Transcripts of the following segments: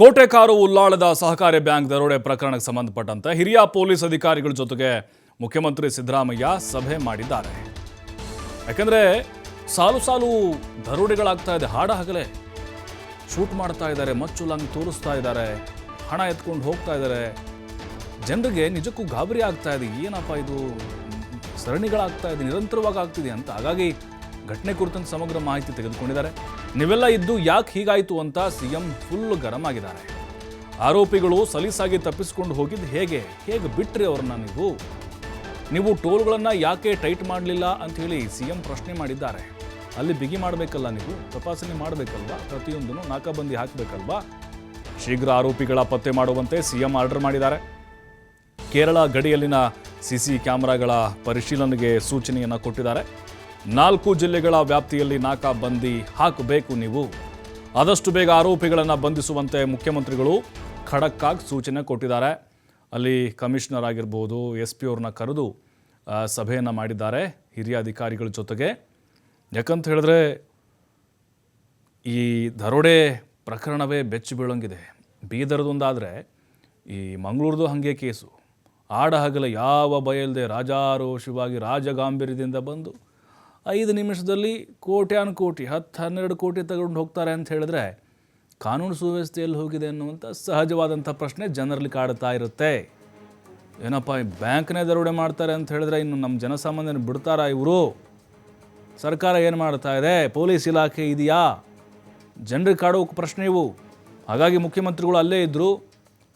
ಕೋಟೆ ಕಾರು ಉಲ್ಲಾಳದ ಸಹಕಾರಿ ಬ್ಯಾಂಕ್ ದರೋಡೆ ಪ್ರಕರಣಕ್ಕೆ ಸಂಬಂಧಪಟ್ಟಂತೆ ಹಿರಿಯ ಪೊಲೀಸ್ ಅಧಿಕಾರಿಗಳ ಜೊತೆಗೆ ಮುಖ್ಯಮಂತ್ರಿ ಸಿದ್ದರಾಮಯ್ಯ ಸಭೆ ಮಾಡಿದ್ದಾರೆ. ಯಾಕಂದ್ರೆ ಸಾಲು ಸಾಲು ದರೋಡೆಗಳಾಗ್ತಾ ಇದೆ, ಹಾಡ ಹಗಲೇ. ಶೂಟ್ ಮಾಡ್ತಾ ಇದ್ದಾರೆ ಮಚ್ಚು ಲಂಗ್ ತೋರಿಸ್ತಾ ಇದ್ದಾರೆ, ಹಣ ಎತ್ಕೊಂಡು ಹೋಗ್ತಾ ಇದ್ದಾರೆ. ಜನರಿಗೆ ನಿಜಕ್ಕೂ ಗಾಬರಿ ಆಗ್ತಾ ಇದೆ, ಏನಪ್ಪ ಇದು? ಸರಣಿಗಳಾಗ್ತಾ ಇದೆ, ನಿರಂತರವಾಗಿ ಆಗ್ತಿದೆ ಅಂತ. ಹಾಗಾಗಿ ಘಟನೆ ಕುರಿತಂತೆ ಸಮಗ್ರ ಮಾಹಿತಿ ತೆಗೆದುಕೊಂಡಿದ್ದಾರೆ. ನೀವೆಲ್ಲ ಇದ್ದು ಯಾಕೆ ಹೀಗಾಯಿತು ಅಂತ ಸಿಎಂ ಫುಲ್ ಗರಂ ಆಗಿದ್ದಾರೆ. ಆರೋಪಿಗಳು ಸಲೀಸಾಗಿ ತಪ್ಪಿಸಿಕೊಂಡು ಹೋಗಿದ್ದು ಹೇಗೆ? ಹೇಗೆ ಬಿಟ್ರಿ ಅವ್ರನ್ನ ನೀವು? ನೀವು ಟೋಲ್ಗಳನ್ನು ಯಾಕೆ ಟೈಟ್ ಮಾಡಲಿಲ್ಲ ಅಂತ ಹೇಳಿ ಸಿಎಂ ಪ್ರಶ್ನೆ ಮಾಡಿದ್ದಾರೆ. ಅಲ್ಲಿ ಬಿಗಿ ಮಾಡಬೇಕಲ್ಲ ನೀವು? ತಪಾಸಣೆ ಮಾಡಬೇಕಲ್ವಾ? ಪ್ರತಿಯೊಂದನ್ನು ನಾಕಾಬಂದಿ ಹಾಕಬೇಕಲ್ವಾ? ಶೀಘ್ರ ಆರೋಪಿಗಳ ಪತ್ತೆ ಮಾಡುವಂತೆ ಸಿಎಂ ಆರ್ಡರ್ ಮಾಡಿದ್ದಾರೆ. ಕೇರಳ ಗಡಿಯಲ್ಲಿನ ಸಿಸಿ ಕ್ಯಾಮೆರಾಗಳ ಪರಿಶೀಲನೆಗೆ ಸೂಚನೆಯನ್ನು ಕೊಟ್ಟಿದ್ದಾರೆ. ನಾಲ್ಕು ಜಿಲ್ಲೆಗಳ ವ್ಯಾಪ್ತಿಯಲ್ಲಿ ನಾಕಾಬಂದಿ ಹಾಕಬೇಕು ನೀವು. ಆದಷ್ಟು ಬೇಗ ಆರೋಪಿಗಳನ್ನು ಬಂಧಿಸುವಂತೆ ಮುಖ್ಯಮಂತ್ರಿಗಳು ಖಡಕ್ಕಾಗಿ ಸೂಚನೆ ಕೊಟ್ಟಿದ್ದಾರೆ. ಅಲ್ಲಿ ಕಮಿಷನರ್ ಆಗಿರ್ಬೋದು ಎಸ್ ಪಿ ಅವ್ರನ್ನ ಕರೆದು ಸಭೆಯನ್ನು ಮಾಡಿದ್ದಾರೆ ಹಿರಿಯ ಅಧಿಕಾರಿಗಳ ಜೊತೆಗೆ. ಯಾಕಂತ ಹೇಳಿದ್ರೆ ಈ ದರೋಡೆ ಪ್ರಕರಣವೇ ಬೆಚ್ಚಿ ಬೀಳಂಗಿದೆ. ಬೀದರದೊಂದಾದರೆ ಈ ಮಂಗಳೂರ್ದು ಹಾಗೆ ಕೇಸು. ಆಡ ಹಗಲ ಯಾವ ಬಯಲ್ದೆ ರಾಜಾರೋಷವಾಗಿ ರಾಜಗಾಂಭೀರ್ಯದಿಂದ ಬಂದು ಐದು ನಿಮಿಷದಲ್ಲಿ ಕೋಟ್ಯಾನ್ ಕೋಟಿ ಹತ್ತು ಹನ್ನೆರಡು ಕೋಟಿ ತಗೊಂಡು ಹೋಗ್ತಾರೆ ಅಂತ ಹೇಳಿದ್ರೆ ಕಾನೂನು ಸುವ್ಯವಸ್ಥೆ ಎಲ್ಲಿ ಹೋಗಿದೆ ಅನ್ನುವಂಥ ಸಹಜವಾದಂಥ ಪ್ರಶ್ನೆ ಜನರಲ್ಲಿ ಕಾಡುತ್ತಾ ಇರುತ್ತೆ. ಏನಪ್ಪ, ಈ ಬ್ಯಾಂಕ್ನೇ ದರೋಡೆ ಮಾಡ್ತಾರೆ ಅಂತ ಹೇಳಿದ್ರೆ ಇನ್ನು ನಮ್ಮ ಜನಸಾಮಾನ್ಯನ ಬಿಡ್ತಾರಾ ಇವರು? ಸರ್ಕಾರ ಏನು ಮಾಡ್ತಾ ಇದೆ? ಪೊಲೀಸ್ ಇಲಾಖೆ ಇದೆಯಾ? ಜನರಿಗೆ ಕಾಡೋ ಪ್ರಶ್ನೆ ಇವು. ಹಾಗಾಗಿ ಮುಖ್ಯಮಂತ್ರಿಗಳು ಅಲ್ಲೇ ಇದ್ದರು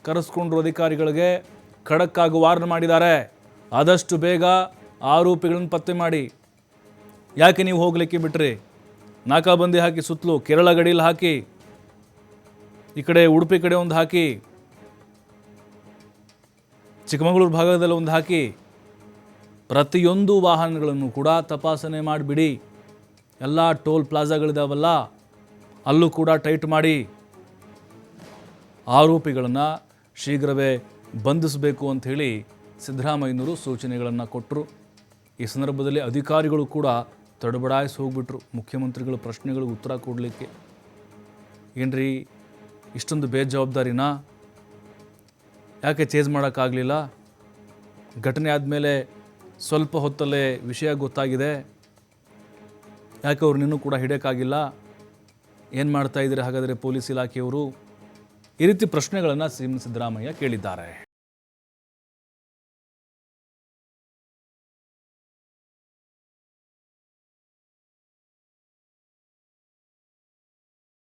ಕರೆಸ್ಕೊಂಡ್ರು ಅಧಿಕಾರಿಗಳಿಗೆ, ಖಡಕ್ಕಾಗಿ ವಾರ್ನ್ ಮಾಡಿದ್ದಾರೆ. ಆದಷ್ಟು ಬೇಗ ಆರೋಪಿಗಳನ್ನು ಪತ್ತೆ ಮಾಡಿ. ಯಾಕೆ ನೀವು ಹೋಗ್ಲಿಕ್ಕೆ ಬಿಟ್ರಿ? ನಾಕಾಬಂದಿ ಹಾಕಿ ಸುತ್ತಲೂ, ಕೇರಳ ಗಡಿಯಲ್ಲಿ ಹಾಕಿ, ಈ ಕಡೆ ಉಡುಪಿ ಕಡೆ ಒಂದು ಹಾಕಿ, ಚಿಕ್ಕಮಗಳೂರು ಭಾಗದಲ್ಲಿ ಒಂದು ಹಾಕಿ, ಪ್ರತಿಯೊಂದು ವಾಹನಗಳನ್ನು ಕೂಡ ತಪಾಸಣೆ ಮಾಡಿಬಿಡಿ. ಎಲ್ಲ ಟೋಲ್ ಪ್ಲಾಜಾಗಳಿದಾವಲ್ಲ, ಅಲ್ಲೂ ಕೂಡ ಟೈಟ್ ಮಾಡಿ. ಆರೋಪಿಗಳನ್ನು ಶೀಘ್ರವೇ ಬಂಧಿಸಬೇಕು ಅಂಥೇಳಿ ಸಿದ್ದರಾಮಯ್ಯನವರು ಸೂಚನೆಗಳನ್ನು ಕೊಟ್ಟರು ಈ ಸಂದರ್ಭದಲ್ಲಿ ಅಧಿಕಾರಿಗಳು ಕೂಡ ತಡಬಡಾಯಿಸಿ ಹೋಗ್ಬಿಟ್ರು ಮುಖ್ಯಮಂತ್ರಿಗಳ ಪ್ರಶ್ನೆಗಳಿಗೆ ಉತ್ತರ ಕೊಡಲಿಕ್ಕೆ. ಏನ್ರಿ, ಇಷ್ಟೊಂದು ಬೇಜವಾಬ್ದಾರಿನಾ? ಯಾಕೆ ಚೇಂಜ್ ಮಾಡೋಕ್ಕಾಗಲಿಲ್ಲ? ಘಟನೆ ಆದಮೇಲೆ ಸ್ವಲ್ಪ ಹೊತ್ತಲ್ಲೇ ವಿಷಯ ಗೊತ್ತಾಗಿದೆ. ಯಾಕೆ ಅವ್ರು ನಿನ್ನೂ ಕೂಡ ಹಿಡಿಯೋಕ್ಕಾಗಿಲ್ಲ? ಏನು ಮಾಡ್ತಾ ಇದ್ದೀರಿ? ಹಾಗಾದರೆ ಪೊಲೀಸ್ ಇಲಾಖೆಯವರು ಈ ರೀತಿ ಪ್ರಶ್ನೆಗಳನ್ನು ಸಿ ಎಂ ಸಿದ್ದರಾಮಯ್ಯ ಕೇಳಿದ್ದಾರೆ.